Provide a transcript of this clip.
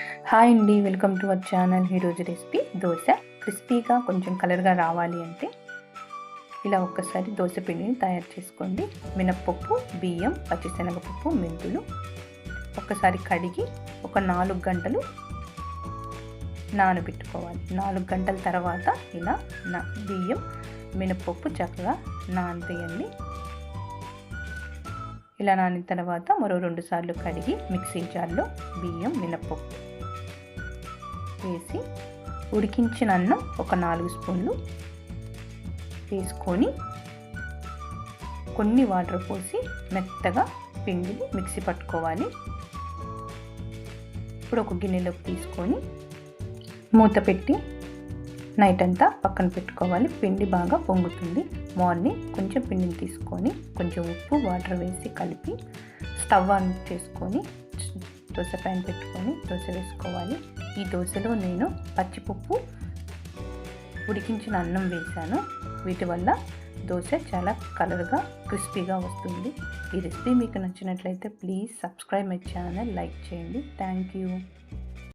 Hi అండి welcome to our channel ఈరోజు recipe dosa క్రిస్పీగా కొంచెం కలర్గా రావాలి అంటే ఇలా ఒక్కసారి దోశ పిండిని తయారు చేసుకోండి. మినప్పప్పు బియ్యం పచ్చిశనగపప్పు మెంతులు ఒక్కసారి కడిగి ఒక నాలుగు గంటలు నానబెట్టుకోవాలి. నాలుగు గంటల తర్వాత ఇలా నా బియ్యం మినప్పప్పు చక్కగా నానతీయండి ఇలా నానిన తర్వాత మరో రెండు సార్లు కడిగి మిక్సీ జార్లో బియ్యం మినప్పప్పు వేసి ఉడికించిన అన్నం ఒక నాలుగు స్పూన్లు వేసుకొని కొన్ని వాటర్ పోసి మెత్తగా పిండిని మిక్సీ పట్టుకోవాలి. ఇప్పుడు ఒక గిన్నెలోకి తీసుకొని మూత పెట్టి నైట్ అంతా పక్కన పెట్టుకోవాలి. పిండి బాగా పొంగుతుంది. మార్నింగ్ కొంచెం పిండిని తీసుకొని కొంచెం ఉప్పు వాటర్ వేసి కలిపి స్టవ్ ఆన్ చేసుకొని దోశ ప్యాన్ పెట్టుకొని దోశ వేసుకోవాలి. ఈ దోశలో నేను పచ్చిపప్పు ఉడికించిన అన్నం వేశాను. వీటి వల్ల దోశ చాలా కలర్గా క్రిస్పీగా వస్తుంది. ఈ రెసిపీ మీకు నచ్చినట్లయితే please subscribe my channel like చేయండి. Thank you.